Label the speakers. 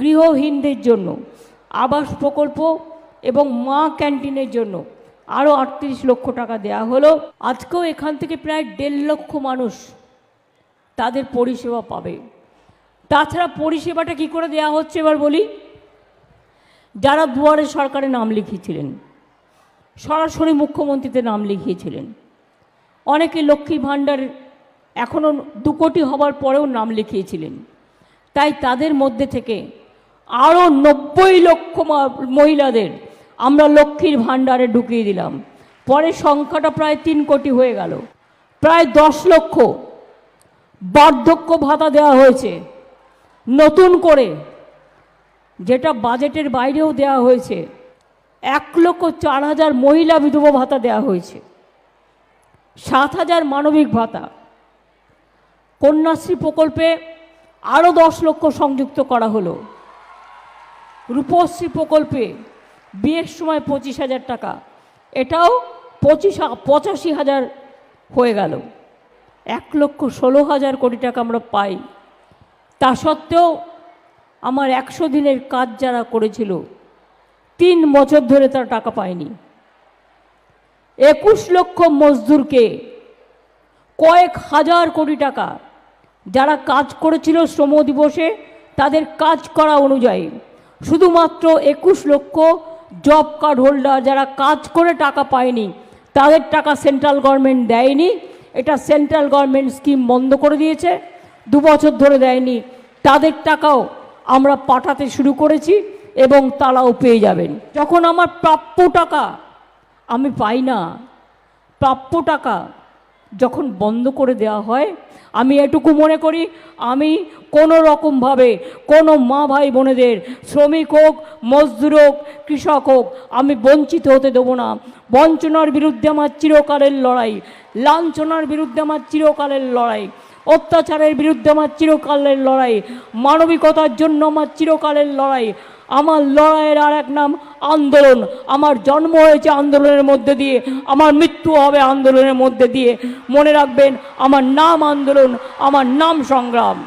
Speaker 1: গৃহহীনদের জন্য, আবাস প্রকল্প এবং মা ক্যান্টিনের জন্য আরও আটত্রিশ লক্ষ টাকা দেওয়া হলো। আজকেও এখান থেকে প্রায় দেড় লক্ষ মানুষ তাদের পরিষেবা পাবে। তাছাড়া পরিষেবাটা কি করে দেওয়া হচ্ছে এবার বলি? যারা দুয়ারে সরকারে নাম লিখিয়েছিলেন, সরাসরি মুখ্যমন্ত্রীতে নাম লিখিয়েছিলেন, অনেকে লক্ষ্মী ভাণ্ডার এখনও দু কোটি হবার পরেও নাম লিখিয়েছিলেন, তাই তাদের মধ্যে থেকে আরও নব্বই লক্ষ মহিলাদের আমরা লক্ষ্মীর ভাণ্ডারে ঢুকিয়ে দিলাম। পরে সংখ্যাটা প্রায় তিন কোটি হয়ে গেল। প্রায় দশ লক্ষ বার্ধক্য ভাতা দেওয়া হয়েছে। নতুন করে যেটা বাজেটের বাইরেও দেওয়া হয়েছে, এক লক্ষ চার হাজার মহিলা বিধবা ভাতা দেওয়া হয়েছে। সাত হাজার মানবিক ভাতা। কন্যাশ্রী প্রকল্পে আরও দশ লক্ষ সংযুক্ত করা হলো। রূপশ্রী প্রকল্পে বিয়ের সময় পঁচিশ হাজার টাকা। এটাও পঁচিশ পঁচাশি হাজার হয়ে গেল। এক লক্ষ ষোলো হাজার কোটি টাকা আমরা পাই। তা সত্ত্বেও আমার একশো দিনের কাজ যারা করেছিল, তিন বছর ধরে তারা টাকা পায়নি। একুশ লক্ষ মজদুরকে কয়েক হাজার কোটি টাকা যারা কাজ করেছিল শ্রম দিবসে, তাদের কাজ করা অনুযায়ী শুধুমাত্র একুশ লক্ষ জব কার্ড হোল্ডার যারা কাজ করে টাকা পায়নি, তাদের টাকা সেন্ট্রাল গভর্নমেন্ট দেয়নি। এটা সেন্ট্রাল গভর্নমেন্ট স্কিম বন্ধ করে দিয়েছে। দু বছর ধরে দেয়নি। তাদের টাকাও আমরা পাঠাতে শুরু করেছি এবং তারাও পেয়ে যাবেন। যখন আমার প্রাপ্য টাকা আমি পাই না, প্রাপ্য টাকা যখন বন্ধ করে দেওয়া হয়, আমি এটুকু মনে করি, আমি কোনো রকমভাবে কোনো মা ভাই বোনেদের, শ্রমিক হোক, মজদুর হোক, কৃষক হোক, আমি বঞ্চিত হতে দেবো না। বঞ্চনার বিরুদ্ধে আমার চিরকালের লড়াই, লাঞ্ছনার বিরুদ্ধে আমার চিরকালের লড়াই, অত্যাচারের বিরুদ্ধে আমার চিরকালের লড়াই, মানবিকতার জন্য আমার চিরকালের লড়াই, আমার লড়াইয়ের আর এক নাম আন্দোলন। আমার জন্ম হয়েছে আন্দোলনের মধ্যে দিয়ে, আমার মৃত্যু হবে আন্দোলনের মধ্যে দিয়ে। মনে রাখবেন, আমার নাম আন্দোলন, আমার নাম সংগ্রাম।